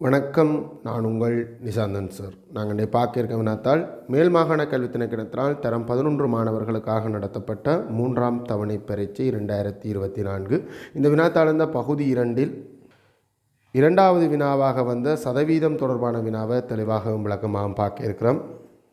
வணக்கம் நான் உங்கள் நிசாந்தன் சார். நாங்கள் இன்றைய பார்க்க வினாத்தால் மேல் மாகாண கல்வி திணைக்கிடத்தினால் தரம் பதினொன்று மாணவர்களுக்காக நடத்தப்பட்ட மூன்றாம் தவணை பரீட்சை இரண்டாயிரத்தி இருபத்தி நான்கு. இந்த வினாத்தாள் இந்த பகுதி இரண்டில் இரண்டாவது வினாவாக வந்த சதவீதம் தொடர்பான வினாவை தெளிவாகவும் விளக்கமாகவும் பார்க்க இருக்கிறோம்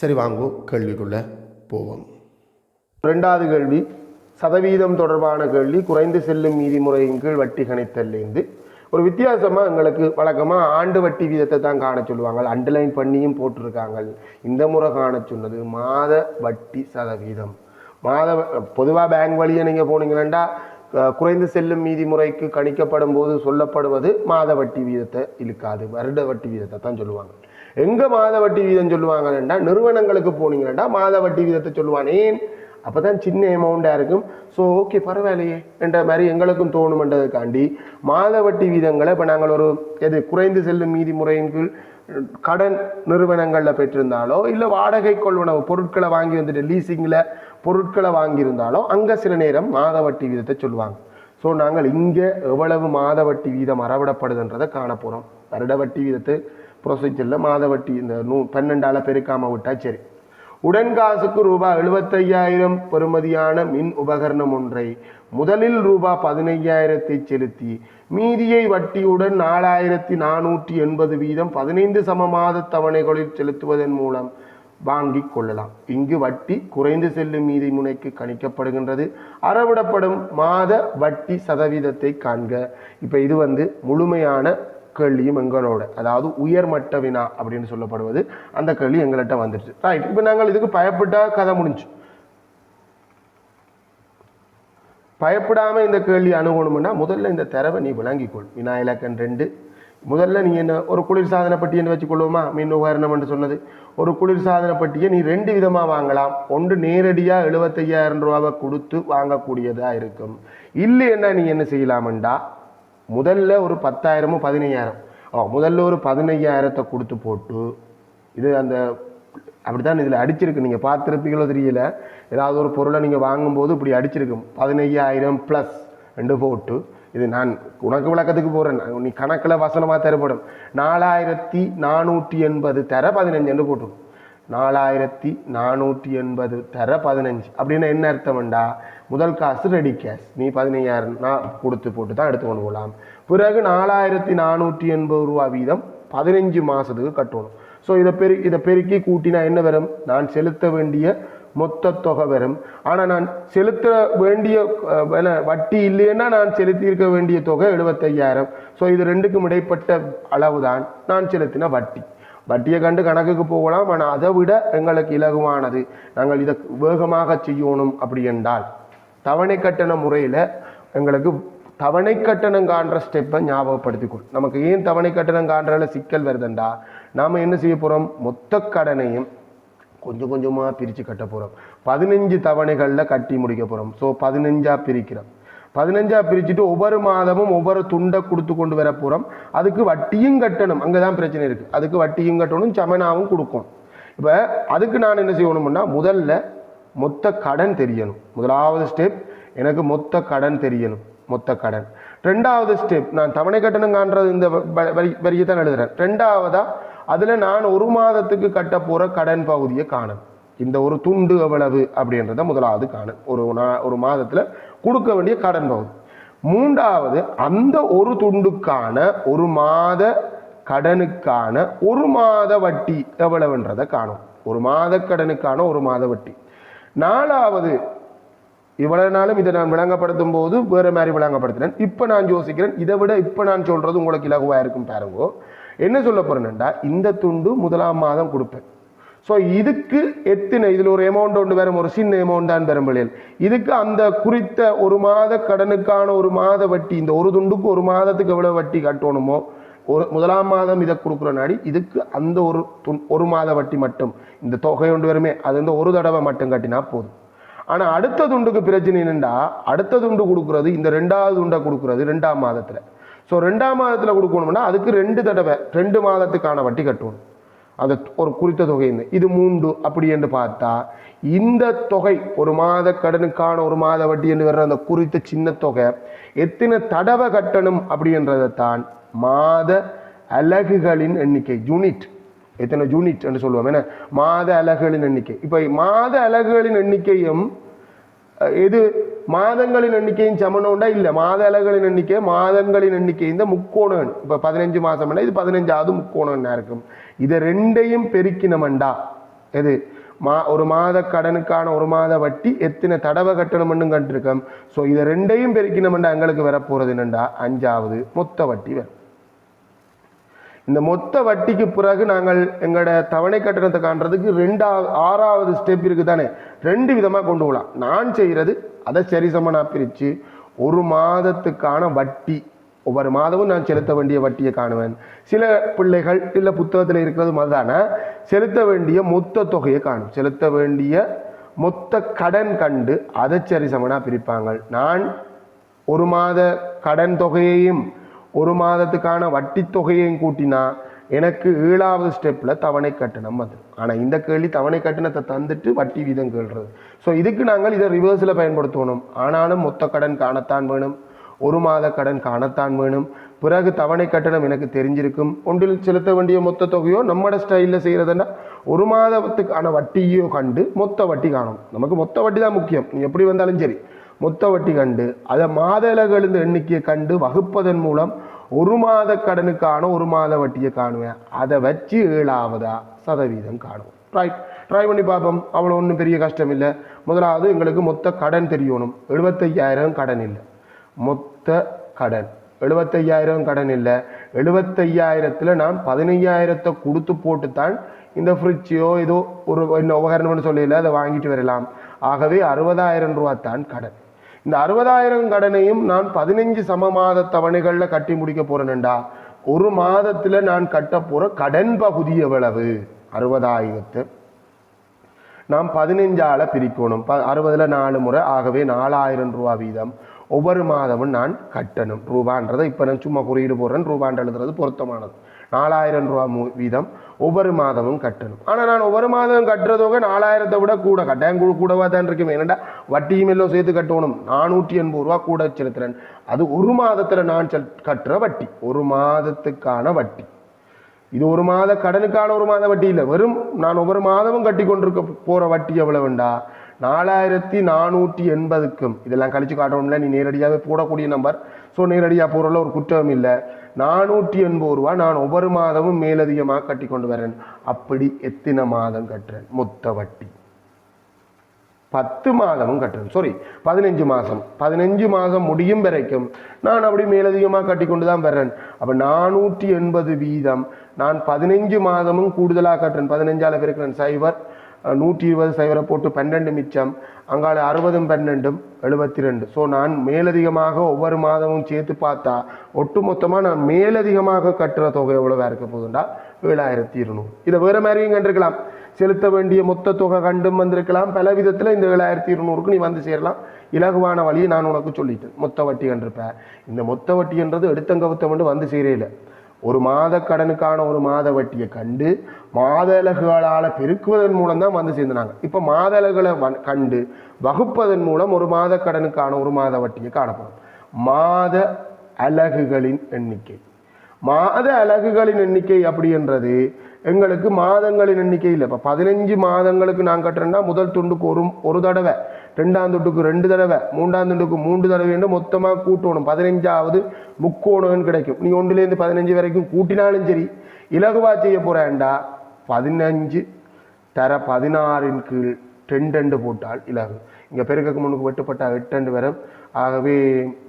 சரி வாங்கோ கேள்விக்குள்ளே போவோம். ரெண்டாவது கேள்வி சதவீதம் தொடர்பான கேள்வி குறைந்து செல்லும் நீதிமுறையின் கீழ் வட்டி கணித்தல்லேருந்து ஒரு வித்தியாசமாக எங்களுக்கு வழக்கமாக ஆண்டு வட்டி வீதத்தை தான் காண சொல்லுவாங்க. அண்டர்லைன் பண்ணியும் போட்டிருக்காங்க. இந்த முறை காண சொன்னது மாத வட்டி சதவீதம். மாத பொதுவாக பேங்க் வழியே நீங்கள் போனீங்கன்னா குறைந்து செல்லும் நீதிமுறைக்கு கணிக்கப்படும் போது சொல்லப்படுவது மாத வட்டி வீதத்தை இழுக்காது. வருட வட்டி வீதத்தை தான் சொல்லுவாங்க. எங்க மாத வட்டி வீதம் சொல்லுவாங்கன்னா நிறுவனங்களுக்கு போனீங்கன்னா மாத வட்டி வீதத்தை சொல்லுவான் ஏன் சின்ன அமௌண்ட்டாக இருக்கும். ஸோ ஓகே பரவாயில்லையே என்ற மாதிரி எங்களுக்கும் தோணுமன்றதுக்காண்டி மாத வட்டி வீதங்களை இப்போ நாங்கள் ஒரு எது குறைந்து செல்லும் மீதி முறையின் கீழ் கடன் நிறுவனங்களில் பெற்றிருந்தாலோ இல்லை வாடகை கொள்வனவு பொருட்களை வாங்கி வந்துட்டு லீசிங்கில் பொருட்களை வாங்கியிருந்தாலோ அங்கே சில நேரம் மாத வட்டி வீதத்தை சொல்லுவாங்க. ஸோ நாங்கள் இங்கே எவ்வளவு மாத வட்டி வீதம் அறவிடப்படுதுன்றதை காண போகிறோம் வருட வட்டி வீதத்தை ப்ரொசீஜரில் மாத வட்டி இந்த நூ பன்னெண்டால் பெருக்காமல் விட்டா சரி. உடன்காசுக்கு ரூபாய் எழுபத்தையாயிரம் பெறுமதியான மின் உபகரணம் ஒன்றை முதலில் ரூபாய் பதினையாயிரத்தை செலுத்தி மீதியை வட்டியுடன் நாலாயிரத்தி நானூற்றி எண்பது வீதம் பதினைந்து சம மாத தவணைகளில் செலுத்துவதன் மூலம் வாங்கி கொள்ளலாம். இங்கு வட்டி குறைந்து செல்லும் மீதி முனைக்கு கணிக்கப்படுகின்றது. அறவிடப்படும் மாத வட்டி சதவீதத்தை காண்க. இப்போ இது வந்து முழுமையான கேள்வியும் எங்களோட. அதாவது உயர்மட்ட வினா அப்படின்னு சொல்லப்படுவது அந்த கேள்வி எங்கள்கிட்ட வந்துடுச்சு ரைட் இப்போ நாங்கள் இதுக்கு பயப்பட்டா கதை முடிஞ்சு. பயப்படாமல் இந்த கேள்வி அணுகணும்னா முதல்ல இந்த தரவை நீ விளங்கிக்கொள். வினா இலக்கன் ரெண்டு. முதல்ல நீ என்ன ஒரு குளிர் சாதன பெட்டியை வச்சுக்கொள்வோமா? மின் உபகரணம் என்று சொன்னது. ஒரு குளிர் சாதன நீ ரெண்டு விதமாக வாங்கலாம். ஒன்று நேரடியாக எழுபத்தையாயிரம் ரூபாவை கொடுத்து வாங்கக்கூடியதாக இருக்கும். இல்லைன்னா நீ என்ன செய்யலாமண்டா? முதல்ல ஒரு பத்தாயிரமோ பதினையாயிரம். ஓ முதல்ல ஒரு பதினையாயிரத்தை கொடுத்து போட்டு இது அந்த அப்படித்தான் இதில் அடிச்சிருக்கு. நீங்கள் பார்த்துருப்பீங்களோ தெரியல. ஏதாவது ஒரு பொருளை நீங்கள் வாங்கும்போது இப்படி அடிச்சிருக்கும் பதினையாயிரம் ப்ளஸ் ரெண்டு போட்டு இது நான் உனக்கு விளக்கத்துக்கு போகிறேன் நீ கணக்கில் வசனமாக தரப்படும். நாலாயிரத்தி நானூற்றி எண்பது தர பதினஞ்சுன்னு போட்டுரும் நாலாயிரத்தி நானூற்றி எண்பது தர பதினஞ்சு. அப்படின்னா என்ன அர்த்தம்டா முதல் காசு ரெடி கேஷ் நீ பதினையாயிரம் நான் கொடுத்து போட்டு தான் எடுத்து கொண்டு போகலாம். பிறகு நாலாயிரத்தி நானூற்றி எண்பது ரூபா வீதம் பதினஞ்சு மாதத்துக்கு கட்டணும். ஸோ இதை பெரு இதை பெருக்கி கூட்டினா என்ன வரும்? நான் செலுத்த வேண்டிய மொத்த தொகை வரும். ஆனால் நான் செலுத்த வேண்டிய என்ன, வட்டி இல்லைன்னா நான் செலுத்தியிருக்க வேண்டிய தொகை எழுபத்தையாயிரம். ஸோ இது ரெண்டுக்கும் இடைப்பட்ட அளவு தான் நான் செலுத்தின வட்டி. வட்டியை கண்டு கணக்குக்கு போகலாம். ஆனால் அதை விட எங்களுக்கு இலகுவானது. நாங்கள் இதை வேகமாக செய்யணும் அப்படி என்றால். தவணை கட்டண முறையில் எங்களுக்கு தவணை கட்டணம் காண்ற ஸ்டெப்பை ஞாபகப்படுத்திக்கொள். நமக்கு ஏன் தவணை கட்டணம் காண்றதில் சிக்கல் வருதுண்டா? நாம் என்ன செய்ய போகிறோம் மொத்த கடனையும் கொஞ்சம் கொஞ்சமாக பிரித்து கட்ட போகிறோம் பதினஞ்சு தவணைகளில் கட்டி முடிக்க போகிறோம் ஸோ பதினஞ்சாக பிரிக்கிறோம். பதினஞ்சாக பிரிச்சுட்டு ஒவ்வொரு மாதமும் ஒவ்வொரு துண்டை கொடுத்து கொண்டு வர போகிறோம் அதுக்கு வட்டியும் கட்டணும். அங்கே தான் பிரச்சனை இருக்குது அதுக்கு வட்டியும் கட்டணும் சமனாவும் கொடுக்கணும் இப்போ அதுக்கு நான் என்ன செய்யணும்னா முதல்ல மொத்த கடன் தெரியணும். முதலாவது ஸ்டெப் எனக்கு மொத்த கடன் தெரியணும். மொத்த கடன். ரெண்டாவது ஸ்டெப் நான் தவணை கட்டணம் காண்றது இந்த வ- வரி வரியை தான் எழுதுறேன். ரெண்டாவதா அதில் நான் ஒரு மாதத்துக்கு கட்ட போகிற கடன் பகுதியை காணணும். இந்த ஒரு துண்டு எவ்வளவு அப்படின்றத முதலாவது காணும் ஒரு நா- ஒரு மாதத்தில் கொடுக்க வேண்டிய கடன் பகுதி. மூன்றாவது அந்த ஒரு துண்டுக்கான ஒரு மாத கடனுக்கான ஒரு மாத வட்டி எவ்வளவுன்றதை காணும். ஒரு மாத கடனுக்கான ஒரு மாத வட்டி. நாலாவது இவ்வளவு நாளும் இதை நான் விளங்கப்படுத்தும் போது வேற மாதிரி விளங்கப்படுத்தினேன் இப்போ நான் யோசிக்கிறேன். இதை விட இப்போ நான் சொல்றது உங்களுக்கு இலகுவா இருக்கும் பாருங்கோ. என்ன சொல்ல போறேன்டா இந்த துண்டு முதலாம் மாதம் கொடுப்பேன். ஸோ இதுக்கு எத்தனை இதில் ஒரு அமௌண்ட் ஒன்று வரும் ஒரு சின்ன அமௌண்ட் தான் பெறும் பிள்ளைகள். இதுக்கு அந்த குறித்த ஒரு மாத கடனுக்கான ஒரு மாத வட்டி இந்த ஒரு துண்டுக்கு ஒரு மாதத்துக்கு எவ்வளோ வட்டி கட்டணுமோ ஒரு முதலாம் மாதம் இதை கொடுக்குற நாடி இதுக்கு அந்த ஒரு துண்- ஒரு மாத வட்டி மட்டும். இந்த தொகை ஒன்று வருமே அது வந்து ஒரு தடவை மட்டும் கட்டினா போதும். ஆனால் அடுத்த துண்டுக்கு பிரச்சனை என்னென்னா அடுத்த துண்டு கொடுக்குறது இந்த ரெண்டாவது துண்டை கொடுக்குறது ரெண்டாம் மாதத்தில். ஸோ ரெண்டாம் மாதத்தில் கொடுக்கணும்னா அதுக்கு ரெண்டு தடவை ரெண்டு மாதத்துக்கான வட்டி கட்டணும். அந்த ஒரு குறித்த தொகை இது மூன்று அப்படி என்று பார்த்தா இந்த தொகை ஒரு மாத கடனுக்கான ஒரு மாத வட்டி என்று வர்ற அந்த குறித்த சின்ன தொகை எத்தனை தடவை கட்டணும் அப்படின்றதைத்தான் மாத அலகுகளின் எண்ணிக்கை யூனிட் எத்தனை யூனிட் என்று சொல்லுவோம் என்ன? மாத அலகுகளின் எண்ணிக்கை. இப்போ மாத அலகுகளின் எண்ணிக்கையும் இது மாதங்களின் எண்ணிக்கையும் சமனம்டா இல்லை. மாத அலகுகளின் எண்ணிக்கை மாதங்களின் எண்ணிக்கை இந்த முக்கோணன் இப்போ பதினஞ்சு மாதம்னா இது பதினஞ்சாவது முக்கோணம் இருக்கும். இதை ரெண்டையும் பெருக்கினமண்டா? எது? மா ஒரு மாத கடனுக்கான ஒரு மாத வட்டி எத்தனை தடவை கட்டணும்னு கண்டிருக்கோம். ஸோ இதை ரெண்டையும் பெருக்கினமண்டா எங்களுக்கு வரப்போகிறது என்னண்டா? அஞ்சாவது மொத்த வட்டி வரும். இந்த மொத்த வட்டிக்கு பிறகு நாங்கள் எங்களோட தவணை கட்டணத்தை காண்றதுக்கு ரெண்டாவது ஆறாவது ஸ்டெப் இருக்குது தானே ரெண்டு விதமாக கொண்டு போகலாம். நான் செய்கிறது அதை சரிசமனாக பிரித்து ஒரு மாதத்துக்கான வட்டி. ஒவ்வொரு மாதமும் நான் செலுத்த வேண்டிய வட்டியை காணுவேன். சில பிள்ளைகள் இல்லை புத்தகத்தில் இருக்கிறது மாதிரிதான? செலுத்த வேண்டிய மொத்த தொகையை காணும். செலுத்த வேண்டிய மொத்த கடன் கண்டு அதை சரிசமனாக பிரிப்பாங்க. நான் ஒரு மாத கடன் தொகையையும் ஒரு மாதத்துக்கான வட்டி தொகையையும் கூட்டினா எனக்கு ஏழாவது ஸ்டெப்பில் தவணை கட்டணம் வந்துடும் ஆனால் இந்த கேள்வி தவணை கட்டணத்தை தந்துட்டு வட்டி வீதம் கேள்றது. ஸோ இதுக்கு நாங்கள் இதை ரிவர்ஸில் பயன்படுத்தணும் ஆனாலும் மொத்த கடன் காணத்தான் வேணும். ஒரு மாத கடன் காணத்தான் வேணும். பிறகு தவணை கட்டணம் எனக்கு தெரிஞ்சிருக்கும். ஒன்றில் செலுத்த வேண்டிய மொத்த தொகையோ நம்மட ஸ்டைலில் செய்கிறதுன்னா ஒரு மாதத்துக்கான வட்டியோ கண்டு மொத்த வட்டி காணும். நமக்கு மொத்த வட்டி தான் முக்கியம். நீ எப்படி வந்தாலும் சரி. மொத்த வட்டி கண்டு. அதை மாத இலகுகளின் எண்ணிக்கையை கண்டு வகுப்பதன் மூலம் ஒரு மாத கடனுக்கான ஒரு மாத வட்டியை காணுவேன். அதை வச்சு ஏழாவதா சதவீதம் காணுவோம். ரைட் ட்ரை பண்ணி பார்ப்போம். அவ்வளோ ஒன்றும் பெரிய கஷ்டம் இல்லை முதலாவது எங்களுக்கு மொத்த கடன் தெரியணும். எழுபத்தையாயிரம் கடன் இல்லை. மொத்த கடன். எழுபத்தையாயிரம் கடன் இல்லை. எழுபத்தையாயிரத்தில் நான் பதினையாயிரத்தை கொடுத்து போட்டு தான் இந்த ஃப்ரிட்ஜோ ஏதோ ஒரு என்ன உபகரணம்னு சொல்லல அதை வாங்கிட்டு வரலாம். ஆகவே அறுபதாயிரம் ரூபா தான் கடன். இந்த அறுபதாயிரம் கடனையும் நான் பதினஞ்சு சம மாத தவணைகளில் கட்டி முடிக்க போறேன்டா ஒரு மாதத்தில் நான் கட்ட போகிற கடன் பகுதி எவ்வளவு? அறுபதாயிரத்து. நாம் பதினைஞ்சால பிரிக்கணும். ப அறுபதுல நாலு முறை. ஆகவே நாலாயிரம் ரூபா வீதம். ஒவ்வொரு மாதமும் நான் கட்டணும். ரூபான்றதை இப்போ நான் சும்மா குறியீடு போடுறேன். ரூபான்ற எழுதுறது பொருத்தமானது. நாலாயிரம் ரூபா வீதம். ஒவ்வொரு மாதமும் கட்டணும். ஆனால் நான் ஒவ்வொரு மாதம் கட்டுறதோக நாலாயிரத்தை விட கூட கட்டாயம் கூட கூடவா தான் இருக்கும். என்னடா வட்டியும் எல்லாம் சேர்த்து கட்டணும். நானூற்றி எண்பது ரூபா கூட செலுத்துறேன். அது ஒரு மாதத்தில் நான் செல் கட்டுற வட்டி. ஒரு மாதத்துக்கான வட்டி. இது ஒரு மாத கடனுக்கான ஒரு மாத வட்டி இல்லை. வெறும் நான் ஒவ்வொரு மாதமும் கட்டி கொண்டிருக்க போகிற வட்டி எவ்வளவுண்டா? நாலாயிரத்தி நானூற்றி எண்பதுக்கும் இதெல்லாம் கழிச்சு காட்டணும்ல நீ நேரடியாகவே போடக்கூடிய நம்பர். ஸோ நேரடியாக போகிறதுல ஒரு குற்றம் இல்லை. நானூற்றி எண்பது ரூபா நான் ஒவ்வொரு மாதமும் மேலதிகமாக கட்டி கொண்டு வரேன். அப்படி எத்தனை மாதம் கட்டுறேன்? மொத்த வட்டி. பத்து மாதமும் கட்டுறேன். சாரி பதினஞ்சு மாதம். பதினஞ்சு மாதம் முடியும் வரைக்கும் நான் அப்படி மேலதிகமாக கட்டி கொண்டு தான் வர்றேன். அப்போ நானூற்றி எண்பது வீதம் நான் பதினஞ்சு மாதமும் கூடுதலாக கட்டுறேன். பதினஞ்சால பெருக்கிறேன். சைபர் நூற்றி இருபது சைவரை போட்டு பன்னெண்டு மிச்சம் அங்கால அறுபதும் பன்னெண்டும் எழுபத்தி ரெண்டு ஸோ நான் மேலதிகமாக ஒவ்வொரு மாதமும் சேர்த்து பார்த்தா ஒட்டு மொத்தமாக நான் மேலதிகமாக கட்டுற தொகை எவ்வளோவா இருக்க போகுதுண்டா? ஏழாயிரத்தி இருநூறு. இதை வேறு மாதிரியும் கண்டிருக்கலாம். செலுத்த வேண்டிய மொத்த தொகை கண்டும் வந்திருக்கலாம். பல விதத்தில் இந்த ஏழாயிரத்தி இருநூறுக்கு நீ வந்து சேரலாம். இலகுவான வழியை நான் உனக்கு சொல்லிட்டேன். மொத்த வட்டி கண்டிருப்பேன் இந்த மொத்த வட்டின்றது எடுத்தங்கவுத்தம் வந்து சேரையில் ஒரு மாத கடனுக்கான ஒரு மாத வட்டியை கண்டு மாத அலகுகளால் பெருக்குவதன் மூலம் தான் வந்து சேர்ந்தாங்க இப்போ மாத அலகுகளை வ- கண்டு வகுப்பதன் மூலம் ஒரு மாத கடனுக்கான ஒரு மாத வட்டியை காணப்படும். மாத அலகுகளின் எண்ணிக்கை. மாத அலகுகளின் எண்ணிக்கை அப்படின்றது எங்களுக்கு மாதங்களின் எண்ணிக்கை இல்லை. இப்போ பதினஞ்சு மாதங்களுக்கு நான் கட்டுறேன்னா முதல் துண்டுக்கு ஒரு ஒரு தடவை. ரெண்டாம் தொட்டுக்கு ரெண்டு தடவை மூன்றாம் தொட்டுக்கு மூன்று தடவை என்று மொத்தமாக கூட்டணும். பதினஞ்சாவது முக்கோணம்னு கிடைக்கும். நீ ஒன்றுலேருந்து பதினஞ்சு வரைக்கும் கூட்டினாலும் சரி இலகுவா செய்ய போகிறேன்டா பதினஞ்சு தர பதினாறின் கீழ் ரெண்டு போட்டால் இலகு. இங்கே பெருக்கக்கு முன்னுக்கு வெட்டுப்பட்ட எட்டு வரும். ஆகவே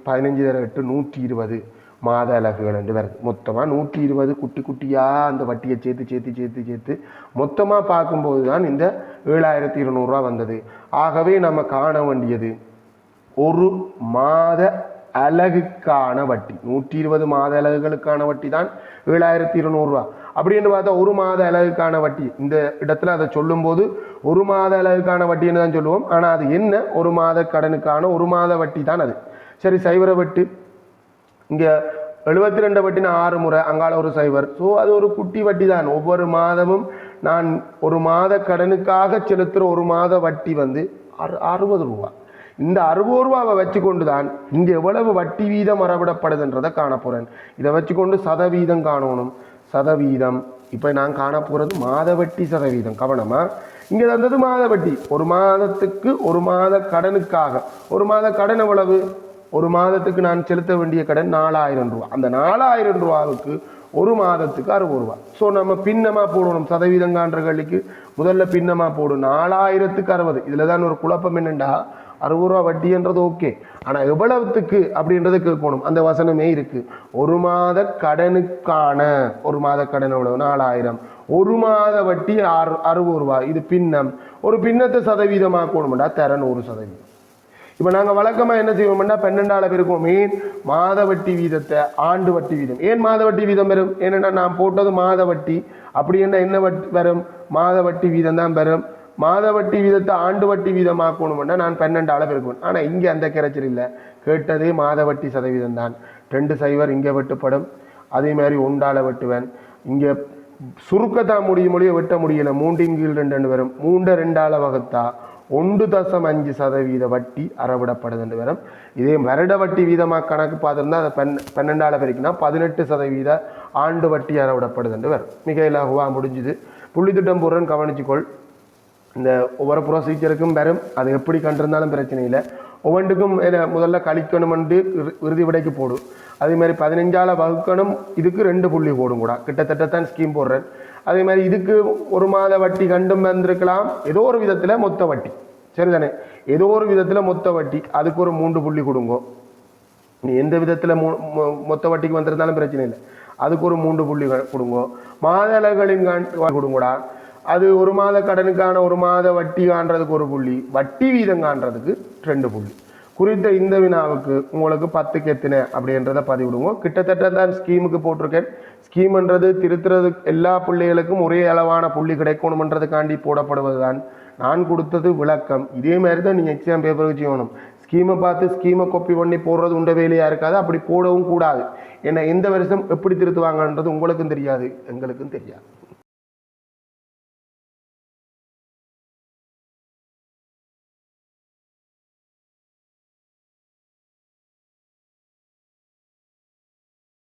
பதினஞ்சு தர எட்டு நூற்றி இருபது. மாத அலகுகள் என்று வருது மொத்தமாக நூற்றி இருபது குட்டி குட்டியாக அந்த வட்டியை சேர்த்து சேர்த்து சேர்த்து சேர்த்து மொத்தமாக பார்க்கும்போது தான் இந்த ஏழாயிரத்தி இருநூறுவா வந்தது. ஆகவே நம்ம காண வேண்டியது ஒரு மாத அலகுக்கான வட்டி. நூற்றி இருபது மாத அலகுகளுக்கான வட்டி தான் ஏழாயிரத்தி இருநூறுவா. அப்படின்னு பார்த்தா ஒரு மாத அலகுக்கான வட்டி. இந்த இடத்துல அதை சொல்லும்போது ஒரு மாத அலகுக்கான வட்டின்னு தான் சொல்லுவோம். ஆனால் அது என்ன? ஒரு மாத கடனுக்கான ஒரு மாத வட்டி தான் அது. சரி சைவர வட்டி இங்கே எழுபத்தி ரெண்டு வட்டினா ஆறு முறை அங்கால ஒரு சைவர் ஸோ அது ஒரு குட்டி வட்டி தான் ஒவ்வொரு மாதமும் நான் ஒரு மாத கடனுக்காக செலுத்துகிற ஒரு மாத வட்டி வந்து அறு அறுபது ரூபா. இந்த அறுபது ரூபாவை வச்சுக்கொண்டு தான் இங்கே எவ்வளவு வட்டி வீதம் மறவிடப்படுதுன்றதை காண போகிறேன் இதை வச்சுக்கொண்டு சதவீதம் காணணும். சதவீதம். இப்போ நான் காண போகிறது மாத வட்டி சதவீதம். கவனமாக இங்கே தந்தது மாத வட்டி. ஒரு மாதத்துக்கு ஒரு மாத கடனுக்காக. ஒரு மாத கடன் எவ்வளவு? ஒரு மாதத்துக்கு நான் செலுத்த வேண்டிய கடன் நாலாயிரம் ரூபா. அந்த நாலாயிரம் ரூபாவுக்கு ஒரு மாதத்துக்கு அறுபது ரூபா. ஸோ நம்ம பின்னமாக போடணும். சதவீதங்கான்ற கல்விக்கு முதல்ல பின்னமாக போடும் நாலாயிரத்துக்கு அறுபது. இதில் தான் ஒரு குழப்பம் என்னென்னா அறுபது ரூபா வட்டின்றது ஓகே. ஆனால் எவ்வளவுத்துக்கு அப்படின்றத கேட்கணும். அந்த வசனமே இருக்குது ஒரு மாத கடனுக்கான ஒரு மாத கடன் எவ்வளவு? நாலாயிரம். ஒரு மாத வட்டி ஆறு அறுபது ரூபா. இது பின்னம். ஒரு பின்னத்தை சதவீதமாக்கணும்டா. தர நூறு சதவீதம். இப்போ நாங்கள் வழக்கமாக என்ன செய்வோம்னா பன்னெண்டால பெருக்கோம் ஏன் மாத வட்டி வீதத்தை ஆண்டு வட்டி வீதம். ஏன் மாத வட்டி வீதம் வரும் ஏன்னா நான் போட்டது மாத வட்டி அப்படி என்ன என்ன வட்டி வரும் மாத வட்டி வீதம் தான் வரும் மாத வட்டி வீதத்தை ஆண்டு வட்டி வீதமாக்கணும்னா நான் பன்னெண்டால பெருக்கணும் ஆனால் இங்கே அந்த கிடைச்சல் இல்லை. கேட்டதே மாத வட்டி சதவீதம் தான். ரெண்டு சைவர் இங்கே வெட்டுப்படும். அதே மாதிரி உண்டால வெட்டுவேன். இங்கே சுருக்கத்தான் முடியும் மொழியை வெட்ட முடியலை. மூன்றின் கீழ் ரெண்டு ரெண்டு வரும். மூண்டை ரெண்டால வகுத்தா ஒன்று தசம் அஞ்சு சதவீத வட்டி அறவிடப்படுதுன்னு வரும். இதே வருட வட்டி வீதமாக கணக்கு பார்த்துருந்தா அதை பெண் பன்னெண்டால பெருக்கினா பதினெட்டு சதவீத ஆண்டு வட்டி அறவிடப்படுதுன்னு வரும். மிக இலகுவாக முடிஞ்சுது. புள்ளித்திட்டம் பூரன் கவனிச்சுக்கொள். இந்த ஒவ்வொரு ப்ரொசீஜருக்கும் வரும். அது எப்படி கண்டிருந்தாலும் பிரச்சனை இல்லை. ஒவ்வொன்றுக்கும் என்ன முதல்ல கழிக்கணுமென்று இறுதி விடைக்கு போடும் அதே மாதிரி பதினஞ்சால வகுக்கணும். இதுக்கு ரெண்டு புள்ளி போடும் கூட. கிட்டத்தட்ட தான் ஸ்கீம் போடுறேன். அதே மாதிரி இதுக்கு ஒரு மாத வட்டி கண்டும் வந்திருக்கலாம் ஏதோ ஒரு விதத்தில் மொத்த வட்டி. சரிதானே? ஏதோ ஒரு விதத்தில் மொத்த வட்டி. அதுக்கு ஒரு மூன்று புள்ளி கொடுங்கோ. நீ எந்த விதத்தில் மூ மொத்த வட்டிக்கு வந்திருந்தாலும் பிரச்சனை இல்லை. அதுக்கு ஒரு மூன்று புள்ளி க- கொடுங்கோ. மாத அளவுகளின் காண் கொடுங்கடா. அது ஒரு மாத கடனுக்கான ஒரு மாத வட்டி காண்றதுக்கு ஒரு புள்ளி. வட்டி வீதம் காண்றதுக்கு ரெண்டு புள்ளி. குறித்த இந்த வினாவுக்கு உங்களுக்கு பத்துக்கு எத்தனை அப்படின்றத பதிவிடுங்க. கிட்டத்தட்ட தான் ஸ்கீமுக்கு போட்டிருக்கேன். ஸ்கீம்ன்றது திருத்துறது எல்லா பிள்ளைகளுக்கும் ஒரே அளவான புள்ளி கிடைக்கணுமன்றதுக்காண்டி போடப்படுவது தான் நான் கொடுத்தது விளக்கம். இதே மாதிரி தான் நீங்கள் எக்ஸாம் பேப்பருக்கு வேணும். ஸ்கீமை பார்த்து ஸ்கீமை காப்பி பண்ணி போடுறது உண்ட வேலையாக இருக்காது. அப்படி போடவும் கூடாது. ஏன்னா எந்த வருஷம் எப்படி திருத்துவாங்கன்றது உங்களுக்கும் தெரியாது. எங்களுக்கும் தெரியாது.